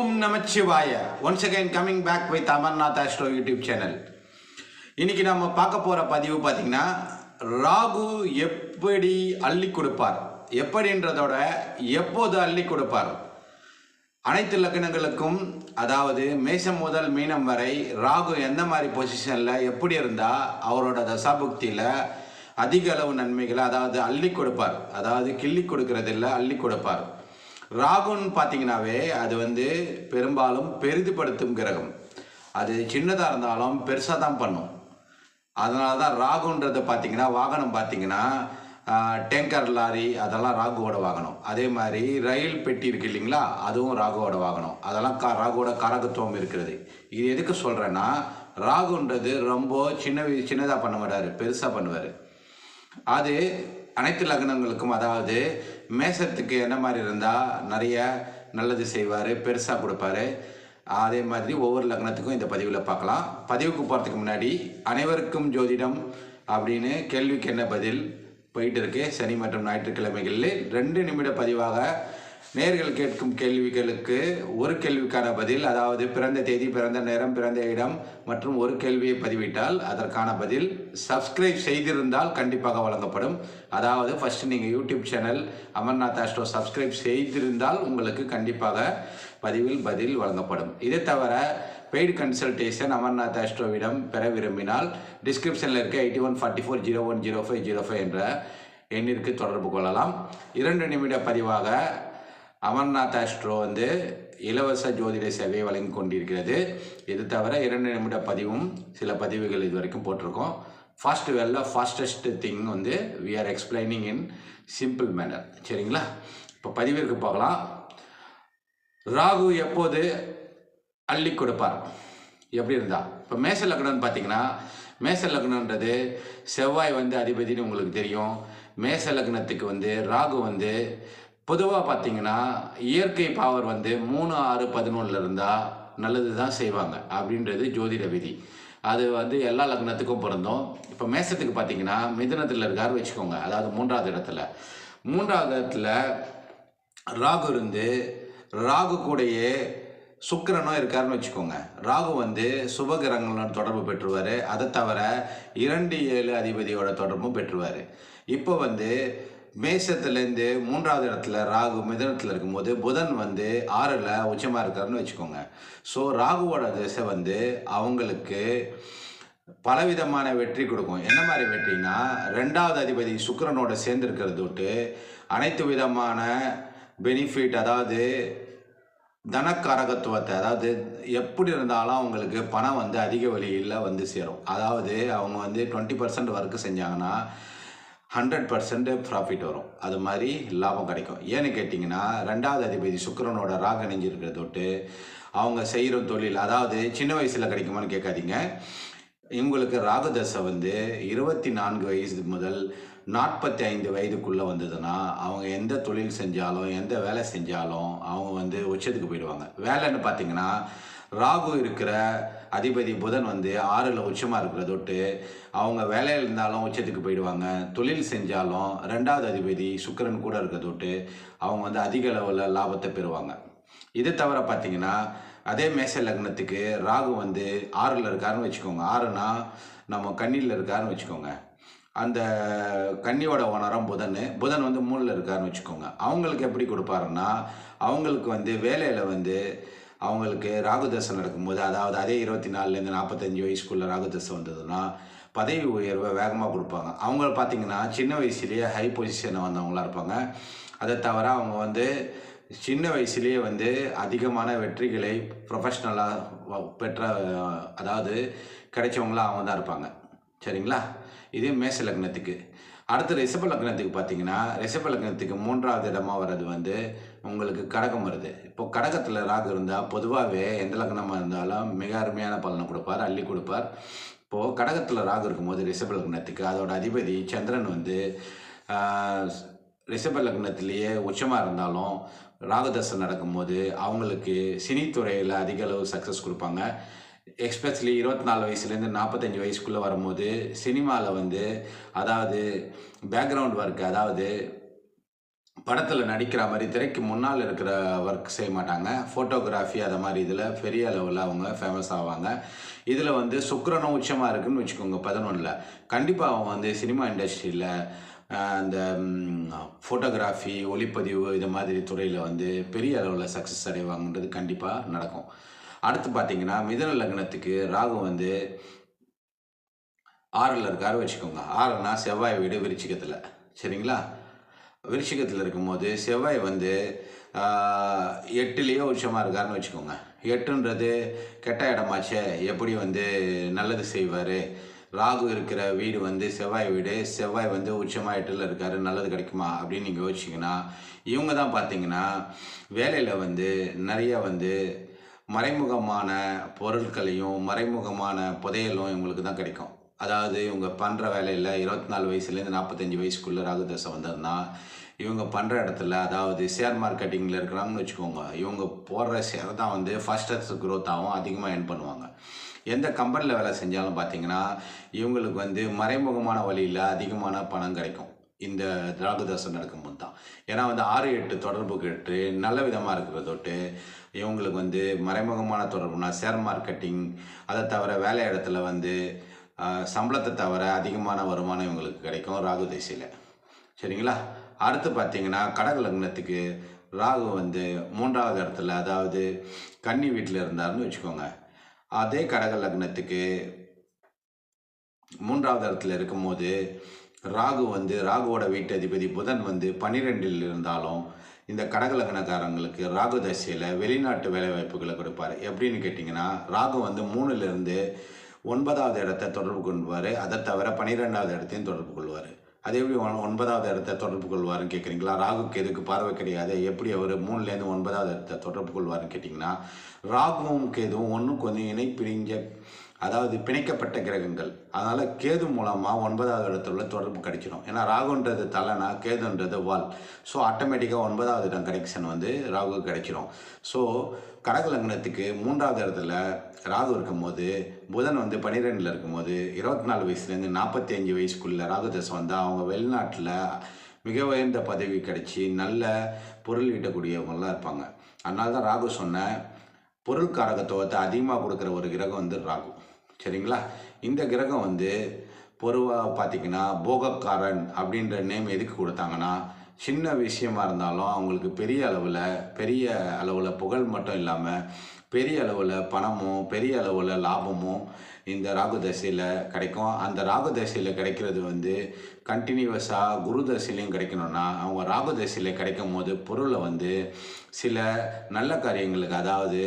Om Namachivaya. Once again coming back with Amarnath astro YouTube channel இன்னைக்கு நம்ம பார்க்க போகிற பதிவு பார்த்தீங்கன்னா ராகு எப்படி அள்ளி கொடுப்பார்? எப்படின்றதோட எப்போது அள்ளி கொடுப்பார்? அனைத்து லக்னங்களுக்கும் அதாவது மேஷம் முதல் மீனம் வரை ராகு எந்த மாதிரி பொசிஷனில் எப்படி இருந்தால் அவரோட தசாபுக்தியில் அதிக அளவு நன்மைகளை அதாவது அள்ளி கொடுப்பார். அதாவது கிள்ளி கொடுக்கறது இல்லை அள்ளி கொடுப்பார். ராகுன்னு பார்த்தீங்கன்னாவே அது வந்து பெரும்பாலும் பெரிதுபடுத்தும் கிரகம். அது சின்னதாக இருந்தாலும் பெருசாக தான் பண்ணும். அதனால தான் ராகுன்றதை பார்த்தீங்கன்னா வாகனம் பார்த்தீங்கன்னா டேங்கர் லாரி அதெல்லாம் ராகுவோட வாகனம். அதே மாதிரி ரயில் பெட்டி இருக்கு இல்லைங்களா அதுவும் ராகுவோட வாகனம். அதெல்லாம் கா ராகுவோட கரகத்துவம் இருக்கிறது. இது எதுக்கு சொல்கிறேன்னா ராகுன்றது ரொம்ப சின்ன வி- சின்னதாக பண்ண மாட்டார் பெருசாக பண்ணுவார். அது அனைத்து லக்னங்களுக்கும் அதாவது மேசத்துக்கு என்ன மாதிரி இருந்தால் நிறைய நல்லது செய்வார் பெருசாக கொடுப்பாரு. அதே மாதிரி ஒவ்வொரு லக்னத்துக்கும் இந்த பதிவில் பார்க்கலாம். பதிவுக்கு போகிறதுக்கு முன்னாடி அனைவருக்கும் ஜோதிடம் அப்படின்னு கேள்விக்கு என்ன பதில்? போயிட்டு இருக்கு. சனி மற்றும் ஞாயிற்றுக்கிழமைகளில் ரெண்டு நிமிட பதிவாக நேர்கள் கேட்கும் கேள்விகளுக்கு ஒரு கேள்விக்கான பதில் அதாவது பிறந்த தேதி பிறந்த நேரம் பிறந்த இடம் மற்றும் ஒரு கேள்வியை பதிவிட்டால் அதற்கான பதில் சப்ஸ்கிரைப் செய்திருந்தால் கண்டிப்பாக வழங்கப்படும். அதாவது ஃபர்ஸ்ட் நீங்கள் YouTube channel Amarnath astro subscribe செய்திருந்தால் உங்களுக்கு கண்டிப்பாக பதிவில் பதில் வழங்கப்படும். இதை தவிர பெய்டு கன்சல்டேஷன் அமர்நாத் ஆஸ்ட்ரோவிடம் பெற விரும்பினால் டிஸ்கிரிப்ஷனில் இருக்க eighty one forty four zero one zero five zero five என்ற எண்ணிற்கு தொடர்பு கொள்ளலாம். இரண்டு நிமிட பதிவாக அமர்நாத் ஆஸ்ட்ரோ வந்து இலவச ஜோதிட சேவையை வழங்கி கொண்டிருக்கிறது. இது தவிர இரண்டு நிமிட பதிவும் சில பதிவுகள் இது வரைக்கும் போட்டிருக்கோம். ஃபாஸ்ட் வெல்ல ஃபாஸ்டஸ்ட் திங் வந்து we are explaining in simple manner சரிங்களா? இப்போ பதிவிற்கு பார்க்கலாம் ராகு எப்போது அள்ளி கொடுப்பார்? எப்படி இருந்தா? இப்போ மேச லக்னம்னு பார்த்தீங்கன்னா மேச லக்னன்றது செவ்வாய் வந்து அதிபதினு உங்களுக்கு தெரியும். மேச லக்னத்துக்கு வந்து ராகு வந்து பொதுவாக பார்த்தீங்கன்னா இயற்கை பவர் வந்து மூணு ஆறு பதினொன்றில் இருந்தால் நல்லது தான் செய்வாங்க அப்படின்றது ஜோதிட விதி. அது வந்து எல்லா லக்னத்துக்கும் பிறந்தோம் இப்போ மேசத்துக்கு பார்த்தீங்கன்னா மிதுனத்தில் இருக்கார் வச்சுக்கோங்க அதாவது மூன்றாவது இடத்துல. மூன்றாவது இடத்துல ராகு இருந்து ராகு கூடையே சுக்கிரனும் இருக்காருன்னு வச்சுக்கோங்க. ராகு வந்து சுபகிரகங்களோட தொடர்பு பெற்றுவார். அதை தவிர இரண்டு ஏழு அதிபதியோட தொடர்பும் பெற்றுவார். இப்போ வந்து மேசத்துலேருந்து மூன்றாவது இடத்துல ராகு மிதனத்தில் இருக்கும்போது புதன் வந்து ஆறில் உச்சமாக இருக்காருன்னு வச்சுக்கோங்க. ஸோ ராகுவோட திசை வந்து அவங்களுக்கு பலவிதமான வெற்றி கொடுக்கும். என்ன மாதிரி வெற்றினா ரெண்டாவது அதிபதி சுக்கிரனோட சேர்ந்து இருக்கிறது விட்டு அனைத்து விதமான பெனிஃபிட் அதாவது தனக்காரகத்துவத்தை அதாவது எப்படி இருந்தாலும் அவங்களுக்கு பணம் வந்து அதிக வழியில் வந்து சேரும். அதாவது அவங்க வந்து டுவெண்ட்டி பர்சன்ட் ஒர்க்கு செஞ்சாங்கன்னா ஹண்ட்ரட் பர்சன்ட் ப்ராஃபிட் வரும். அது மாதிரி லாபம் கிடைக்கும். ஏன்னு கேட்டிங்கன்னா ரெண்டாவது அதிபதி சுக்கரனோட ராக நெஞ்சிருக்கிற தொட்டு அவங்க செய்கிற தொழில் அதாவது சின்ன வயசில் கிடைக்குமான்னு கேட்காதீங்க. இவங்களுக்கு ராகுதசை வந்து இருபத்தி நான்கு வயசு முதல் நாற்பத்தி ஐந்து வயதுக்குள்ளே வந்ததுன்னா அவங்க எந்த தொழில் செஞ்சாலும் எந்த வேலை செஞ்சாலும் அவங்க வந்து உச்சத்துக்கு போயிடுவாங்க. வேலைன்னு பார்த்தீங்கன்னா ராகு இருக்கிற அதிபதி புதன் வந்து ஆறில் உச்சமாக இருக்கிற தொட்டு அவங்க வேலையில் இருந்தாலும் உச்சத்துக்கு போயிடுவாங்க. தொழில் செஞ்சாலும் ரெண்டாவது அதிபதி சுக்கிரன் கூட இருக்கிற தொட்டு அவங்க வந்து அதிக அளவில் லாபத்தை பெறுவாங்க. இது தவிர பார்த்தீங்கன்னா அதே மேச லக்னத்துக்கு ராகு வந்து ஆறில் இருக்காருன்னு வச்சுக்கோங்க. ஆறுனா நம்ம கண்ணியில் இருக்காருன்னு வச்சுக்கோங்க. அந்த கன்னியோட உணரம் புதன் புதன் வந்து மூணில் இருக்காருன்னு வச்சுக்கோங்க. அவங்களுக்கு எப்படி கொடுப்பாருன்னா அவங்களுக்கு வந்து வேலையில் வந்து அவங்களுக்கு ராகுதசை நடக்கும்போது அதாவது அதே இருபத்தி நாலுலேருந்து நாற்பத்தஞ்சு வயசுக்குள்ளே ராகுதசை வந்ததுன்னா பதவி உயர்வை வேகமாக கொடுப்பாங்க. அவங்க பார்த்தீங்கன்னா சின்ன வயசுலேயே ஹை பொசிஷனை வந்தவங்களா இருப்பாங்க. அதை தவிர அவங்க வந்து சின்ன வயசுலேயே வந்து அதிகமான வெற்றிகளை ப்ரொஃபஷ்னலாக பெற்ற அதாவது கிடைச்சவங்களாம் அவங்க தான் இருப்பாங்க. சரிங்களா? இது மேச லக்னத்துக்கு. அடுத்து ரிஷப லக்னத்துக்கு பார்த்தீங்கன்னா ரிஷப லக்னத்துக்கு மூன்றாவது இடமா வர்றது வந்து உங்களுக்கு கடகம் வருது. இப்போ கடகத்தில் ராகு இருந்தால் பொதுவாகவே எந்த லக்னமாக இருந்தாலும் மிக அருமையான பலனை கொடுப்பார் அள்ளி கொடுப்பார். இப்போது கடகத்தில் ராகு இருக்கும்போது ரிஷப லக்னத்துக்கு அதோட அதிபதி சந்திரன் வந்து ரிஷப லக்னத்திலேயே உச்சமாக இருந்தாலும் ராகுதசை நடக்கும்போது அவங்களுக்கு சினித்துறையில் அதிக அளவு சக்ஸஸ் கொடுப்பாங்க. எக்ஸ்பெஷலி இருபத்தி நாலு வயசுலேருந்து நாற்பத்தஞ்சு வயசுக்குள்ளே வரும்போது சினிமாவில் வந்து அதாவது பேக்ரவுண்ட் ஒர்க் அதாவது படத்தில் நடிக்கிற மாதிரி திரைக்கு முன்னால் இருக்கிற ஒர்க் செய்ய மாட்டாங்க. ஃபோட்டோகிராஃபி அதை மாதிரி இதில் பெரிய அளவில் அவங்க ஃபேமஸ் ஆவாங்க. இதில் வந்து சுக்கரனும் உச்சமாக இருக்குன்னு வச்சுக்கோங்க பதினொன்றில் கண்டிப்பாக அவங்க வந்து சினிமா இண்டஸ்ட்ரியில் அந்த ஃபோட்டோகிராஃபி ஒளிப்பதிவு இது மாதிரி துறையில் வந்து பெரிய அளவில் சக்ஸஸ் அடைவாங்கன்றது கண்டிப்பாக நடக்கும். அடுத்து பார்த்தீங்கன்னா மிதன லக்னத்துக்கு ராகு வந்து ஆறில் இருக்காரு வச்சுக்கோங்க. ஆறுனா செவ்வாய் வீடு விருச்சிகத்தில். சரிங்களா? விருச்சிகத்தில் இருக்கும்போது செவ்வாய் வந்து எட்டுலேயோ எட்டுலேயே உச்சமாக இருக்காருன்னு வச்சுக்கோங்க. எட்டுன்றது கெட்ட இடமாச்சே. எப்படி வந்து நல்லது செய்வார்? ராகு இருக்கிற வீடு வந்து செவ்வாய் வீடு. செவ்வாய் வந்து உச்சமாக எட்டில் இருக்காரு. நல்லது கிடைக்குமா? அப்படின்னு நீங்கள் யோசிச்சிங்கன்னா இவங்க தான் பார்த்தீங்கன்னா வேலையில் வந்து நிறைய வந்து மறைமுகமான பொருட்களையும் மறைமுகமான புதையலும் இவங்களுக்கு தான் கிடைக்கும். அதாவது இவங்க பண்ணுற வேலையில் இருபத்தி நாலு வயசுலேருந்து நாற்பத்தஞ்சு வயசுக்குள்ளே ராகுதசை வந்ததுன்னா இவங்க பண்ணுற இடத்துல அதாவது ஷேர் மார்க்கெட்டிங்கில் இருக்கிறாங்கன்னு வச்சுக்கோங்க இவங்க போடுற ஷேர் தான் வந்து ஃபஸ்டஸ்ட் growth குரோத்தாகவும் அதிகமாக ஏர்ன் பண்ணுவாங்க. எந்த கம்பெனியில் வேலை செஞ்சாலும் பார்த்தீங்கன்னா இவங்களுக்கு வந்து மறைமுகமான வழியில் அதிகமான பணம் கிடைக்கும். இந்த ராகுதசை நடக்கும்போது தான். ஏன்னா வந்து ஆறு எட்டு தொடர்பு கேட்டு நல்ல விதமாக இருக்கிற தொட்டு இவங்களுக்கு வந்து மறைமுகமான தொடர்புனா ஷேர் மார்க்கெட்டிங் அதை தவிர வேலை இடத்துல வந்து சம்பளத்தை தவிர அதிகமான வருமானம் இவங்களுக்கு கிடைக்கும் ராகு திசையில். சரிங்களா? அடுத்து பார்த்தீங்கன்னா கடக லக்னத்துக்கு ராகு வந்து மூன்றாவது இடத்துல அதாவது கன்னி வீட்டில் இருந்தாருன்னு வச்சுக்கோங்க. அதே கடக லக்னத்துக்கு மூன்றாவது இடத்துல இருக்கும்போது ராகு வந்து ராகுவோட வீட்டு அதிபதி புதன் வந்து பன்னிரெண்டில் இருந்தாலும் இந்த கடகலகணக்காரங்களுக்கு ராகு தசையில் வெளிநாட்டு வேலைவாய்ப்புகளை கொடுப்பார் கொடுப்பாரு. எப்படின்னு கேட்டிங்கன்னா ராகு வந்து மூணுலேருந்து ஒன்பதாவது இடத்த தொடர்பு கொள்வார். அதை தவிர பன்னிரெண்டாவது இடத்தையும் தொடர்பு கொள்வார். அதே எப்படி ஒன்பதாவது இடத்த தொடர்பு கொள்வாருன்னு கேட்குறீங்களா ராகுக்கு எதுக்கு பார்வை கிடையாது. எப்படி அவர் மூணுலேருந்து ஒன்பதாவது இடத்த தொடர்பு கொள்வாருன்னு கேட்டிங்கன்னா ராகுவும் எதுவும் ஒன்றுக்கு ஒன்று இணை பிரிஞ்ச அதாவது பிணைக்கப்பட்ட கிரகங்கள். அதனால் கேது மூலமாக ஒன்பதாவது இடத்துல உள்ள தொடர்பு கிடைச்சிடும். ஏன்னா ராகுன்றது தலைனா கேதுன்றது வால். ஸோ ஆட்டோமேட்டிக்காக ஒன்பதாவது இடம் கனெக்ஷன் வந்து ராகு கிடைச்சிரும். ஸோ கடக லக்னத்துக்கு மூன்றாவது இடத்துல ராகு இருக்கும்போது புதன் வந்து பன்னிரெண்டில் இருக்கும்போது இருபத்தி நாலு வயசுலேருந்து நாற்பத்தி அஞ்சு வயசுக்குள்ளே ராகு தசை வந்தால் அவங்க வெளிநாட்டில் மிக உயர்ந்த பதவி கிடைச்சி நல்ல பொருள் ஈட்டக்கூடியவங்களாம் இருப்பாங்க. அதனால தான் ராகு சொன்ன பொருள் காரகத்துவத்தை அதிகமாக கொடுக்குற ஒரு கிரகம் வந்து ராகு. சரிங்களா? இந்த கிரகம் வந்து பொதுவாக பார்த்தீங்கன்னா போகக்காரன் அப்படின்ற நேம் எதுக்கு கொடுத்தாங்கன்னா சின்ன விஷயமா இருந்தாலும் அவங்களுக்கு பெரிய அளவில் பெரிய அளவில் புகழ் மட்டும் இல்லாமல் பெரிய அளவில் பணமும் பெரிய அளவில் லாபமும் இந்த ராகு தசையில் கிடைக்கும். அந்த ராகு தசையில் கிடைக்கிறது வந்து கண்டினியூவஸாக குரு தசையிலையும் கிடைக்கணும்னா அவங்க ராகு தசையில் கிடைக்கும் போது பொருளை வந்து சில நல்ல காரியங்களுக்கு அதாவது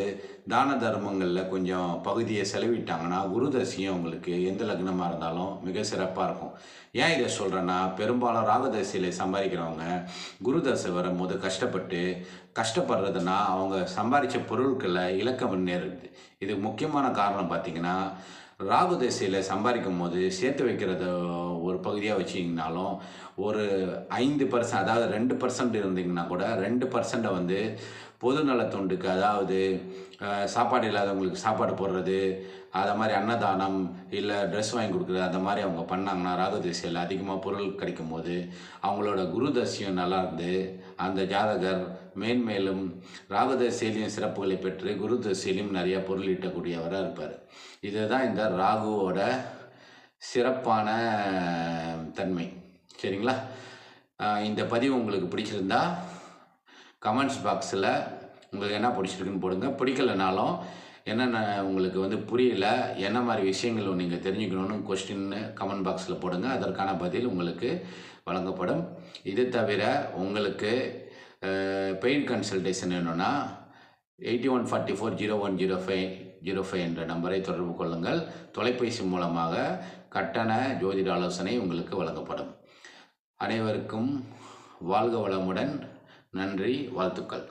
தான தர்மங்களில் கொஞ்சம் பகுதியை செலவிட்டாங்கன்னா குருதசியும் உங்களுக்கு அவங்களுக்கு எந்த லக்னமாக இருந்தாலும் மிக சிறப்பாக இருக்கும். ஏன் இதை சொல்கிறேன்னா பெரும்பாலும் ராகதசையில் சம்பாதிக்கிறவங்க குருதசை வரும்போது கஷ்டப்பட்டு கஷ்டப்படுறதுனா அவங்க சம்பாதிச்ச பொருட்களை இழக்க நேருது இதுக்கு முக்கியமான காரணம் பார்த்தீங்கன்னா ராகு திசையில் சம்பாதிக்கும் போது சேர்த்து வைக்கிறத ஒரு பகுதியாக வச்சிங்கனாலும் ஒரு ஐந்து பர்சன்ட் அதாவது ரெண்டு பர்சன்ட் இருந்தீங்கன்னா கூட ரெண்டு பர்சண்ட்டை வந்து பொது நலத்தொண்டுக்கு அதாவது சாப்பாடு இல்லாதவங்களுக்கு சாப்பாடு போடுறது அதை மாதிரி அன்னதானம் இல்லை ட்ரெஸ் வாங்கி கொடுக்குறது அந்த மாதிரி அவங்க பண்ணாங்கன்னா ராகு திசையில் அதிகமாக பொருள் கிடைக்கும் போது அவங்களோட குருதசியம் நல்லா இருந்து அந்த ஜாதகர் மேன்மேலும் ராகு தசையிலையும் சிறப்புகளை பெற்று குரு தசையிலையும் நிறைய பொருள் ஈட்டக்கூடியவராக இருப்பார். இதுதான் இந்த ராகுவோட சிறப்பான தன்மை. சரிங்களா? இந்த பதிவு உங்களுக்கு பிடிச்சிருந்தா கமெண்ட்ஸ் பாக்ஸில் உங்களுக்கு என்ன பிடிச்சிருக்குன்னு போடுங்க. பிடிக்கலனாலும் என்னென்ன உங்களுக்கு வந்து புரியல என்ன மாதிரி விஷயங்கள் நீங்கள் தெரிஞ்சுக்கணும்னு கொஸ்டின்னு கமெண்ட் பாக்ஸில் போடுங்க. அதற்கான பதில் உங்களுக்கு வழங்கப்படும். இது தவிர உங்களுக்கு பெயின் கன்சல்டேஷன் வேணும்னா eighty one forty four zero one zero five zero five என்ற நம்பரை தொடர்பு கொள்ளுங்கள். தொலைபேசி மூலமாக கட்டண ஜோதிட ஆலோசனை உங்களுக்கு வழங்கப்படும். அனைவருக்கும் வாழ்க வளமுடன். நன்றி வாழ்த்துக்கள்.